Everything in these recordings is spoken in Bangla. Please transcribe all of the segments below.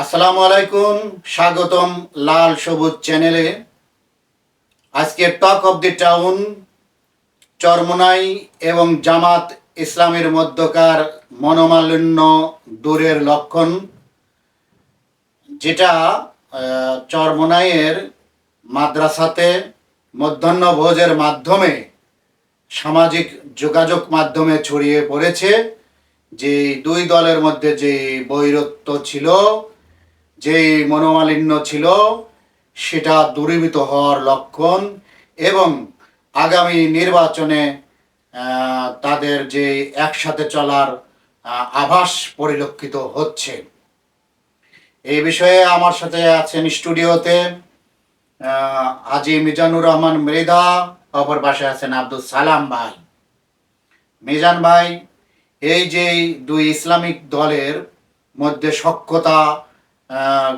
আসসালামু আলাইকুম, স্বাগতম লাল সবুজ চ্যানেলে। আজকে talk of the town, Charmonai এবং জামাত ইসলামের মধ্যকার মনোমালিন্য দূরের লক্ষণ, যেটা চরমনাইয়ের মাদ্রাসাতে মধ্যাহ্ন ভোজের মাধ্যমে সামাজিক যোগাযোগ মাধ্যমে ছড়িয়ে পড়েছে, যে দুই দলের মধ্যে যে বৈরত্ব ছিল যে মনোমালিন্য ছিল, সেটা দূরীভূত হওয়ার লক্ষণ এবং আগামী নির্বাচনে তাদের যে একসাথে চলার আভাস পরিলক্ষিত হচ্ছে। এই বিষয়ে আমার সাথে আছেন স্টুডিওতে আজি মিজানুর রহমান মৃধা, অপর পাশে আছেন আব্দুল সালাম ভাই। মিজান ভাই, এই যে দুই ইসলামিক দলের মধ্যে সক্ষতা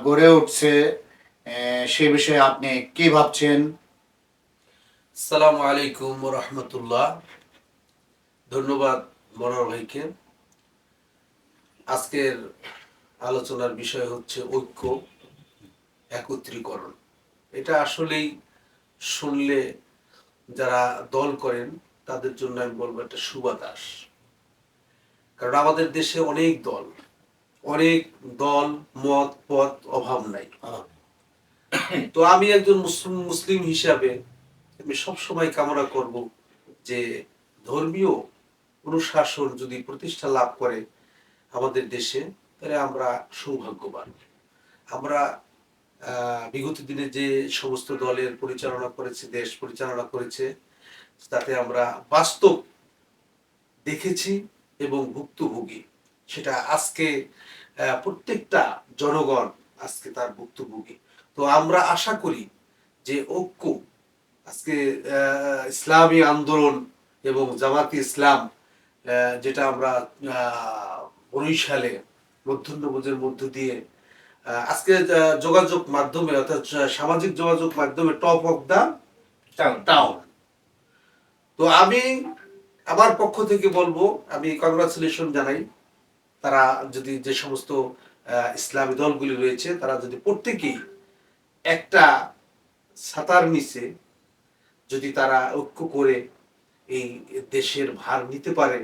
গড়ে উঠছে সে বিষয়ে আপনি কি ভাবছেন? সালাম আলাইকুম রহমতুল্লাহ ধন্যবাদ মনোহর ভাইকে। আজকের আলোচনার বিষয় হচ্ছে ঐক্য, একত্রীকরণ। এটা আসলেই শুনলে যারা দল করেন, তাদের জন্য আমি বলব একটা সুবাতাস। কারণ আমাদের দেশে অনেক দল অনেক দল মত পথ অভাব নাই। তো আমি একজন মুসলিম হিসাবে আমি সবসময় কামনা করব যে ধর্মীয় অনুশাসন যদি প্রতিষ্ঠা লাভ করে আমাদের দেশে তাহলে আমরা সৌভাগ্যবান। আমরা আহ, বিগত দিনে যে সমস্ত দলের পরিচালনা করেছে দেশ পরিচালনা করেছে তাতে আমরা বাস্তব দেখেছি এবং ভুক্তভোগী। সেটা আজকে প্রত্যেকটা জনগণ আজকে তার ভুক্তভোগী। তো আমরা আশা করি যে ঐক্য আজকে ইসলামী আন্দোলন এবং জামাতি ইসলাম যেটা আমরা সালে মধ্যাহ্নভোজের মধ্য দিয়ে আজকে যোগাযোগ মাধ্যমে অর্থাৎ সামাজিক যোগাযোগ মাধ্যমে টপ অফ দা টাউন তো আমি আমার পক্ষ থেকে বলব আমি কংগ্রাচুলেশন জানাই। তারা যদি যে সমস্ত ইসলামী দলগুলি রয়েছে, তারা যদি প্রত্যেকেই একটা ছাতার নিচে যদি তারা ঐক্য করে এই দেশের ভার নিতে পারে,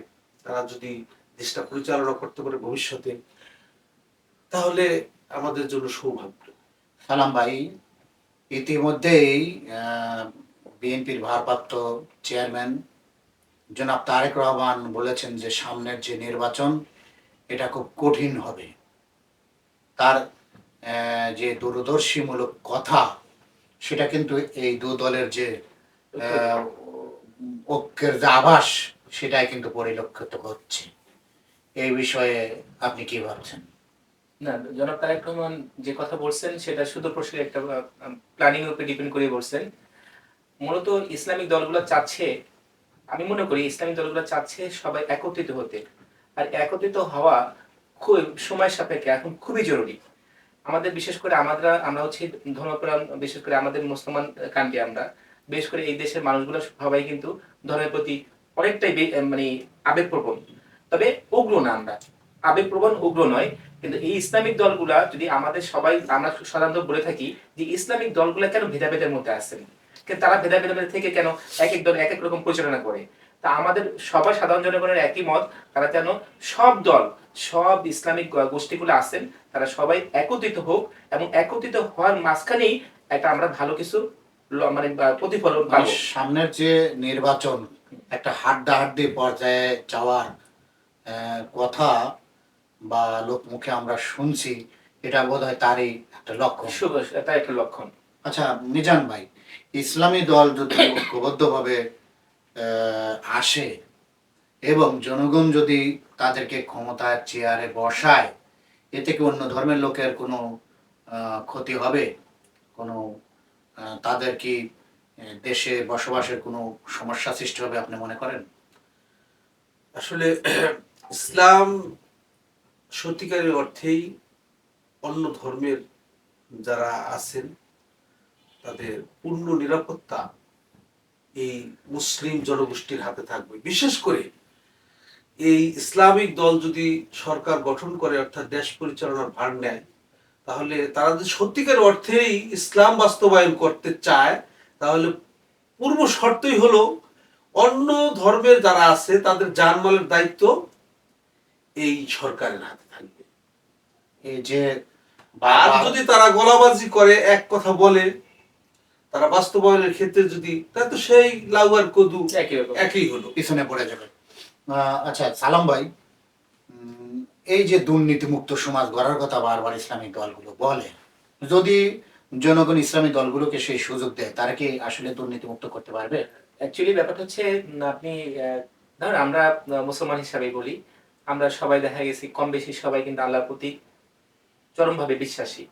তারা যদি দেশটা পরিচালনা করতে পারে ভবিষ্যতে, তাহলে আমাদের জন্য সৌভাগ্য। সালাম ভাই, ইতিমধ্যেই বিএনপির ভারপ্রাপ্ত চেয়ারম্যান জনাব তারেক রহমান বলেছেন যে সামনের যে নির্বাচন এটা খুব কঠিন হবে। তার যে দূরদর্শীমূলক কথা, সেটা কিন্তু এই দু দলের যে ঐক্যের যে আভাস, সেটাই কিন্তু পরিলক্ষিত হচ্ছে। এই বিষয়ে আপনি কি ভাবছেন? না, জনাব তারেক রহমান যে কথা বলছেন, সেটা শুধু প্রশ্নের একটা প্ল্যানিং এর উপরে ডিপেন্ড করে বলছেন। মূলত ইসলামিক দলগুলো চাচ্ছে, আমি মনে করি ইসলামিক দলগুলো চাচ্ছে সবাই একত্রিত হতে। আর একত্রিত হওয়া খুব সময় সাপেক্ষে এখন খুবই জরুরি। আমাদের বিশেষ করে আমরা আমরা হচ্ছে ধর্মপ্রাণ, বিশেষ করে আমাদের মুসলমান কান্ট্রি আমরা, বিশেষ করে এই দেশের মানুষগুলো সবাই কিন্তু ধর্মের প্রতি অনেকটাই মানে আবেগপ্রবণ। তবে উগ্র না আমরা। আবেগপ্রবণ উগ্র নয়, কিন্তু এই ইসলামিক দলগুলা যদি আমাদের সবাই, আমরা সাধারণত বলে থাকি যে ইসলামিক দলগুলা কেন ভেদাভেদের মধ্যে আসেন কিন্তু তারা ভেদাভেদের থেকে কেন এক এক দল এক এক রকম পরিচালনা করে? তা আমাদের সবাই সাধারণ জনগণের একই মত তারা যেন সব দল সব ইসলামিক গোষ্ঠীগুলো আছেন তারা সবাই একত্রিত হোক এবং একত্রিত হওয়ার মাঝখানেই একটা আমরা ভালো কিছু মানে প্রতিফলন মানে পাবো সামনের যে নির্বাচন একটা হাড্ডাহাড্ডি পর্যায়ে যাওয়ার কথা বা লোকমুখে আমরা শুনছি এটা বোধ হয় তারই একটা লক্ষ্য শুভ এটা একটা লক্ষণ। আচ্ছা মিজান ভাই ইসলামী দল যদি ঐক্যবদ্ধভাবে আসে এবং জনগণ যদি তাদেরকে ক্ষমতার চেয়ারে বসায় এতে কি অন্য ধর্মের লোকের কোনো ক্ষতি হবে? কোনো তাদের কি দেশে বসবাসের কোনো সমস্যা সৃষ্টি হবে আপনি মনে করেন? আসলে ইসলাম সত্যিকারের অর্থেই অন্য ধর্মের যারা আছেন, তাদের পূর্ণ নিরাপত্তা এই মুসলিম জনগোষ্ঠীর হাতে থাকবে। বিশেষ করে এই ইসলামিক দল যদি সরকার গঠন করে অর্থাৎ দেশ পরিচালনার ভার নেয় তাহলে তারা যদি সত্যিকার অর্থেই ইসলাম বাস্তবায়ন করতে চায় তাহলে পূর্ব শর্তই হলো অন্য ধর্মের যারা আছে তাদের জানমালের দায়িত্ব এই সরকারের হাতে থাকবে। এই যে আর যদি তারা গোলাবাজি করে এক কথা বলে তারা বাস্তবায়নের ক্ষেত্রে যদি তাহলে তো সেই লাউ আর কদু একই একই হলো। পিছনে পড়ে যাবে। আহ, আচ্ছা সালাম ভাই উম, এই যে দুর্নীতিমুক্ত সমাজ গড়ার কথা বারবার ইসলামিক দলগুলো বলে যদি জনগণ ইসলামী দলগুলোকে সেই সুযোগ দেয় তারা কি আসলে দুর্নীতিমুক্ত করতে পারবে? অ্যাকচুয়ালি ব্যাপারটা হচ্ছে আপনি আহ, ধরুন আমরা মুসলমান হিসাবে বলি আমরা সবাই দেখা গেছি কম বেশি সবাই কিন্তু আল্লাহর প্রতি চরমভাবে বিশ্বাসী।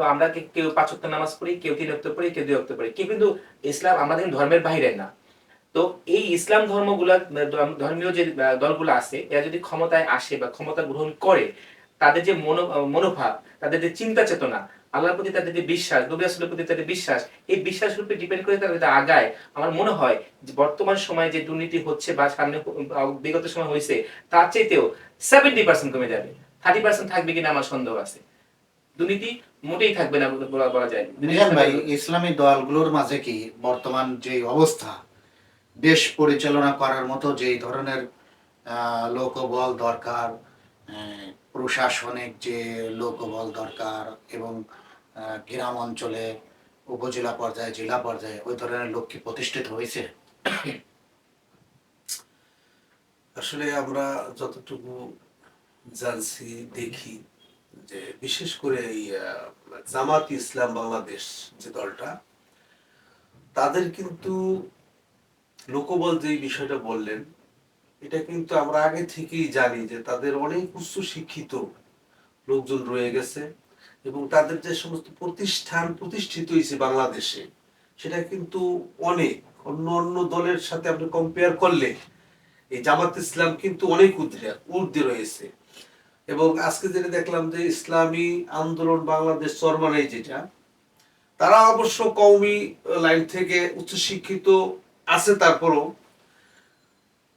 তো আমরা কেউ পাঁচ ওয়াক্ত নামাজ পড়ি, কেউ তিন ওয়াক্ত পড়ি, কেউ দুই ওয়াক্ত পড়ি। কেউ কিন্তু ইসলাম আমাদের ধর্মের বাইরে না। তো এই ইসলাম ধর্মগুলা ধর্মীয় যে দলগুলো আছে, এরা যদি ক্ষমতায় আসে বা ক্ষমতা গ্রহণ করে, তাদের যে মনো মনোভাব, তাদের যে চিন্তা চেতনা, আল্লাহর প্রতি তাদের যে বিশ্বাস, নবী রাসূলের প্রতি তাদের বিশ্বাস, এই বিশ্বাস রূপে ডিপেন্ড করে তারা যদি আগায়, আমার মনে হয় যে বর্তমান সময়ে যে দুর্নীতি হচ্ছে বা সামনে বিগত সময় হয়েছে তার চাইতেও সেভেন্টি পার্সেন্ট কমে যাবে। থার্টি পার্সেন্ট থাকবে কিনা আমার সন্দেহ আছে। দুর্নীতি মোটেই থাকবে না বলা বলা যায়। মিজান ভাই ইসলামী দলগুলোর মাঝে কি বর্তমান যে অবস্থা দেশ পরিচালনা করার মতো যেই ধরনের লোকবল দরকার প্রশাসনিক যে লোকবল দরকার এবং আহ, গ্রাম অঞ্চলে উপজেলা পর্যায়ে জেলা পর্যায়ে ওই ধরনের লোক কি প্রতিষ্ঠিত হয়েছে? আসলে আমরা যতটুকু জানছি দেখি যে বিশেষ করে এই জামাত ইসলাম বাংলাদেশ যে দলটা, তাদের কিন্তু লোকবল যে বিষয়টা বললেন, এটা কিন্তু আমরা আগে থেকেই জানি যে তাদের অনেক উচ্চ শিক্ষিত লোকজন রয়ে গেছে এবং তাদের যে সমস্ত প্রতিষ্ঠান প্রতিষ্ঠিত হয়েছে বাংলাদেশে, সেটা কিন্তু অনেক। অন্য অন্য দলের সাথে আপনি কম্পেয়ার করলে এই জামাত ইসলাম কিন্তু অনেক ঊর্ধ্বে ঊর্ধ্বে রয়েছে। এবং আজকে যেটা দেখলাম যে ইসলামী আন্দোলন বাংলাদেশ চরমানাই যেটা তারা অবশ্য কওমি লাইন থেকে উচ্চশিক্ষিত আছে তারপরও।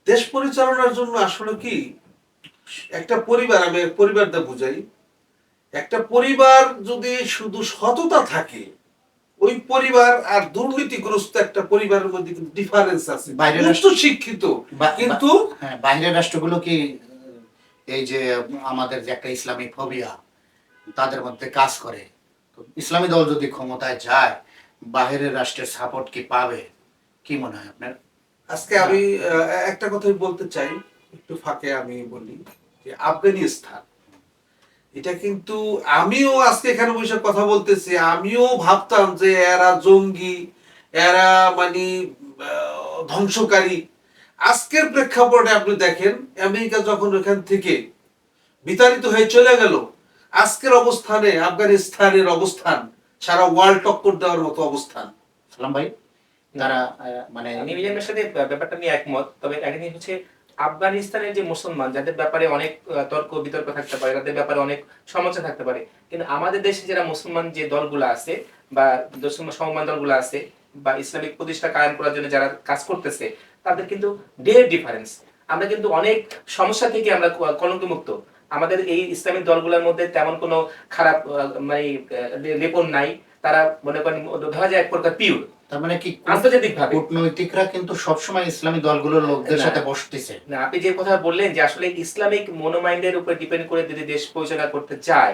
দেশ পরিচালনার জন্য আসলে কি একটা পরিবার আমি পরিবারটা বুঝাই একটা পরিবার যদি শুধু সততা থাকে ওই পরিবার আর দুর্নীতিগ্রস্ত একটা পরিবারের মধ্যে কিন্তু ডিফারেন্স আছে। বাইরের শিক্ষিত বা- কিন্তু হ্যাঁ বাইরের রাষ্ট্রগুলো কি এই যে আমাদের যে একটা ইসলামিক ফবিয়া তাদের মধ্যে কাজ করে। তো ইসলামী দল যদি ক্ষমতায় যায়, বাহিরের রাষ্ট্রের সাপোর্ট কি পাবে? কি মনে হয় আপনার? আজকে আমি একটা কথাই বলতে চাই, একটু ফাঁকে আমি বলি যে আফগানিস্তান, এটা কিন্তু আমিও আজকে এখানে বসে কথা বলতেছি, আমিও ভাবতাম যে এরা জঙ্গি, এরা মানে ধ্বংসকারী। আজকের প্রেক্ষাপটে আপনি দেখেন আমেরিকা যখন ওখান থেকে বিতাড়িত হয়ে চলে গেল আজকের অবস্থানে আফগানিস্তানের অবস্থান সারা ওয়ার্ল্ড টক্কর দেওয়ার মতো অবস্থান। সালাম ভাই তারা মানে আমি মিজানের সাথে ব্যাপারটা নিয়ে একমত তবে একটা জিনিস হচ্ছে আফগানিস্তানের যে মুসলমান যাদের ব্যাপারে অনেক তর্ক বিতর্ক থাকতে পারে তাদের ব্যাপারে অনেক সমস্যা থাকতে পারে। কিন্তু আমাদের দেশে যারা মুসলমান যে দলগুলো আছে বা সমমান দলগুলো আছে বা ইসলামিক প্রতিষ্ঠা কায়েম করার জন্য যারা কাজ করতেছে তাদের কিন্তু ডের ডিফারেন্স আমরা কিন্তু অনেক সমস্যা থেকে আমরা কলঙ্কমুক্ত। আমাদের এই ইসলামিক দলগুলোর মধ্যে তেমন কোনো খারাপ মানে লেপন নাই। তারা মনে করেন ধরা যায় এক প্রকার পিওর তার মানে কি আন্তর্জাতিক ভাবে কূটনৈতিকরা কিন্তু সবসময় ইসলামী দলগুলোর লোকদের। সাথে বসতেছে। না আপনি যে কথা বললেন যে আসলে ইসলামিক মনোমাইন্ডের উপর ডিপেন্ড করে যদি দেশ পরিচালনা করতে চায়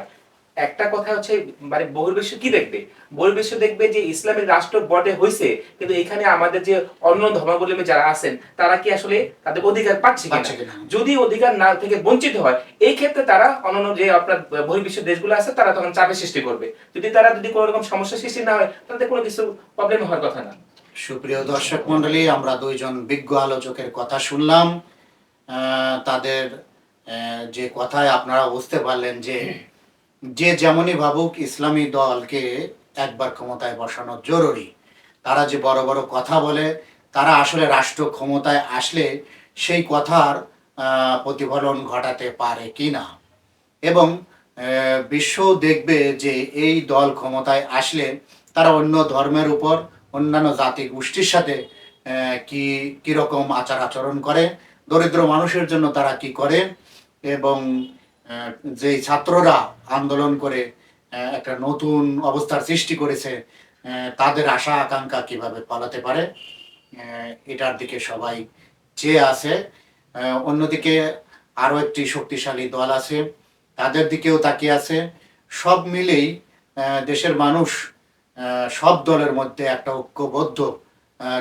একটা কথা হচ্ছে মানে বহির্বিশ্ব কি দেখবে? বহির্বিশ্ব দেখবে যে ইসলামিক রাষ্ট্র বটে হয়েছে কিন্তু এখানে আমাদের যে অন্য ধর্মাবলম্বী যারা আছেন তারা কি আসলে তাদের অধিকার পাচ্ছে কিনা। যদি অধিকার না থেকে বঞ্চিত হয় এই ক্ষেত্রে তারা অন্যান্য যে আপনার বহির্বিশ্ব দেশগুলো আছে তারা তখন চাপের সৃষ্টি করবে। যদি তারা যদি কোনো রকম সমস্যা সৃষ্টি না হয় তাদের কোনো কিছু প্রবলেম হওয়ার কথা না। সুপ্রিয় দর্শক মন্ডলী আমরা দুইজন বিজ্ঞ আলোচকের কথা শুনলাম। আহ, তাদের আহ, যে কথায় আপনারা বুঝতে পারলেন যে যে যেমনই ভাবুক ইসলামী দলকে একবার ক্ষমতায় বসানো জরুরি। তারা যে বড় বড় কথা বলে, তারা আসলে রাষ্ট্র ক্ষমতায় আসলে সেই কথার প্রতিফলন ঘটাতে পারে কি না এবং বিশ্ব দেখবে যে এই দল ক্ষমতায় আসলে তারা অন্য ধর্মের উপর, অন্যান্য জাতি গোষ্ঠীর সাথে কি, কীরকম আচার আচরণ করে, দরিদ্র মানুষের জন্য তারা কি করে, এবং যেই ছাত্ররা আন্দোলন করে একটা নতুন অবস্থার সৃষ্টি করেছে তাদের আশা আকাঙ্ক্ষা কীভাবে পালাতে পারে? এটার দিকে সবাই চেয়ে আছে। অন্যদিকে আরও একটি শক্তিশালী দল আছে, তাদের দিকেও তাকিয়ে আছে। সব মিলেই দেশের মানুষ সব দলের মধ্যে একটা ঐক্যবদ্ধ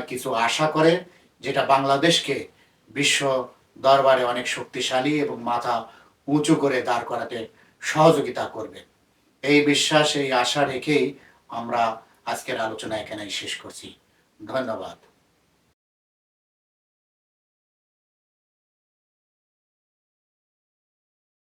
কিছু আশা করে, যেটা বাংলাদেশকে বিশ্ব দরবারে অনেক শক্তিশালী এবং মাথা উঁচু করে দাঁড় করাতে সহযোগিতা করবে। এই বিশ্বাস, এই আশা রেখেই আমরা আজকের আলোচনা এখানেই শেষ করছি। ধন্যবাদ।